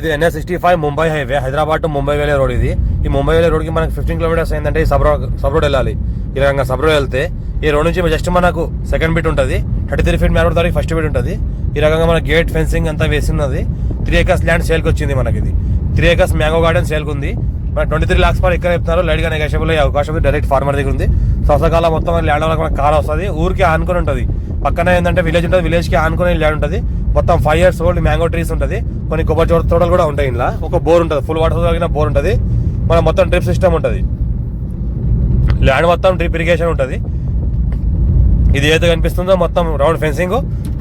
ఇది NS sixty five Mumbai highway Hyderabad to Mumbai వెళ్ళే road ఇది. ఈ ముంబై వెళ్ళే రోడ్కి మనకి ఫిఫ్టీన్ కిలోమీటర్స్ అయిందంటే ఈ సబ్ రోడ్ సబ్ రోడ్ వెళ్ళాలి. ఈ రకంగా సబ్ రోడ్ వెళ్తే ఈ రోడ్ నుంచి జస్ట్ మనకు సెకండ్ బిట్ ఉంటుంది. థర్టీ త్రీ ఫీట్ మ్యాన్ దానికి ఫస్ట్ బిట్ ఉంటుంది. ఈ రకంగా మన గేట్ ఫెన్సింగ్ అంతా వేసి త్రీ ఏకర్స్ ల్యాండ్ సేల్కి వచ్చింది మనకి ఇది. త్రీ ఏకర్స్ మ్యాంగో గార్డెన్ సేల్కి ఉంది. మన ట్వంటీ త్రీ లాక్స్ పర్ ఎక్కడ చెప్తున్నారు? లైట్గా నెగోషియబుల్ అయ్యే అవకాశం డైరెక్ట్ ఫార్మర్ దగ్గర ఉంది. సంవత్సరకాలం మొత్తం ల్యాండ్ వల్ల మనకు కార్ వస్తుంది. ఊరికి ఆనుకొని ఉంటుంది. పక్కన ఏంటంటే విలేజ్ ఉంటుంది విలేజ్కి ఆనుకుని ల్యాండ్ ఉంటుంది. మొత్తం five years old mango trees ఉంటుంది. కొన్ని కొబ్బరి చోట తోటలు కూడా ఉంటాయి ఇలా ఒక బోర్ ఉంటుంది. ఫుల్ వాటర్ తాగిన బోర్ ఉంటుంది. మన మొత్తం డ్రిప్ సిస్టమ్ ఉంటుంది. ల్యాండ్ మొత్తం డ్రిప్ ఇరిగేషన్ ఉంటుంది. ఇది ఏదో కనిపిస్తుందో మొత్తం రౌండ్ ఫెన్సింగ్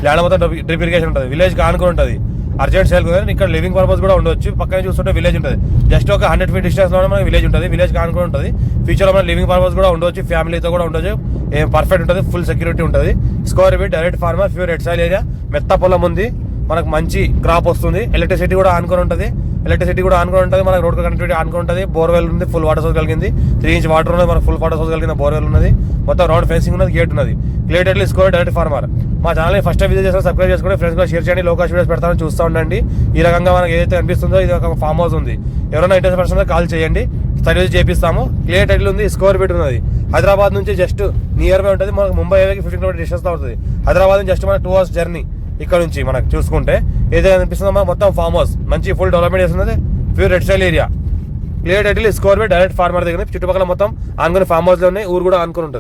ల్యాండ్ మొత్తం డ్రిప్ ఇరిగేషన్ ఉంటుంది. విలేజ్కి ఆనుకుని ఉంటుంది. అర్జెంట్ సేల్ ఇక్కడ లివింగ్ పర్పస్ కూడా ఉండొచ్చు. పక్కనే చూస్తుంటే విలేజ్ ఉంటుంది. జస్ట్ ఒక హండ్రెడ్ ఫీట్ డిస్టెన్స్లో మనకి విలేజ్ ఉంటుంది. విలేజ్కి ఉంటుంది. ఫ్యూచర్లో మన లివింగ్ పర్పస్ కూడా ఉండొచ్చు. ఫ్యామిలీతో కూడా ఉండొచ్చు. ఏం పర్ఫెక్ట్ ఉంటుంది ఫుల్ సెక్యూరిటీ ఉంటుంది. Score by direct farmer pure red soil area మెత్త పొలం ఉంది. మనకు మంచి క్రాప్ వస్తుంది. ఎలక్ట్రిసిటీ కూడా ఆనుకొని ఉంటుంది. ఎలక్ట్రిసిటీ కూడా ఆనుకొని ఉంటుంది. మనకు రోడ్ కనెక్టివిటీ ఆనుకొని ఉంటుంది. బోర్వెల్ ఉంది ఫుల్ వాటర్ సోర్స్ కలిగింది. త్రీ ఇంచ్ వాటర్ ఉన్నది మనకు ఫుల్ వాటర్ సోర్స్ కలిగిన బోర్వెల్ ఉన్నది. మొత్తం రౌండ్ ఫెన్సింగ్ ఉన్నది గేట్ ఉన్నది. క్లియర్లీ స్కోర్ డైరెక్ట్ ఫార్మర్ మా ఛానల్ ఫస్ట్ విజిట్ చేసిన సబ్స్క్రైబ్ చేసుకోండి ఫ్రెండ్స్ కూడా షేర్ చేయండి. లోకాష్ వీడియోస్ పెడతాను చూస్తూ ఉండండి. ఈ రకంగా మనకు ఏదైతే అనిపిస్తుందో ఇది ఒక ఫామ్ హౌస్ ఉంది. ఎవరైనా ఇంట్రెస్ట్ పర్సన్ కాల్ చేయండి. సర్వీస్ చేపిస్తాము. క్లియర్ టైటిల్ ఉంది స్కోర్ బిట్ ఉన్నది. హైదరాబాద్ నుంచి జస్ట్ నియర్ బై ఉంటుంది. మనకు ముంబై హైవేకి ఫిఫ్టీన్ కిలోమీటర్ డిస్టెన్స్ ఉంటుంది. హైదరాబాద్ నుంచి జస్ట్ మన టూ అవర్స్ జర్నీ ఇక్కడ నుంచి మనకు చూసుకుంటే ఏదైనా అనిపిస్తుందో మనకు మొత్తం ఫామ్ హౌస్ మంచి ఫుల్ డెవలప్మెంట్ చేస్తున్నది pure red style area clear title score by direct farmer దగ్గర చుట్టుపక్కల మొత్తం ఆనుకుని ఫామ్ హౌస్లో ఉన్నాయి ఊరు కూడా ఆనుకుని ఉంటుంది.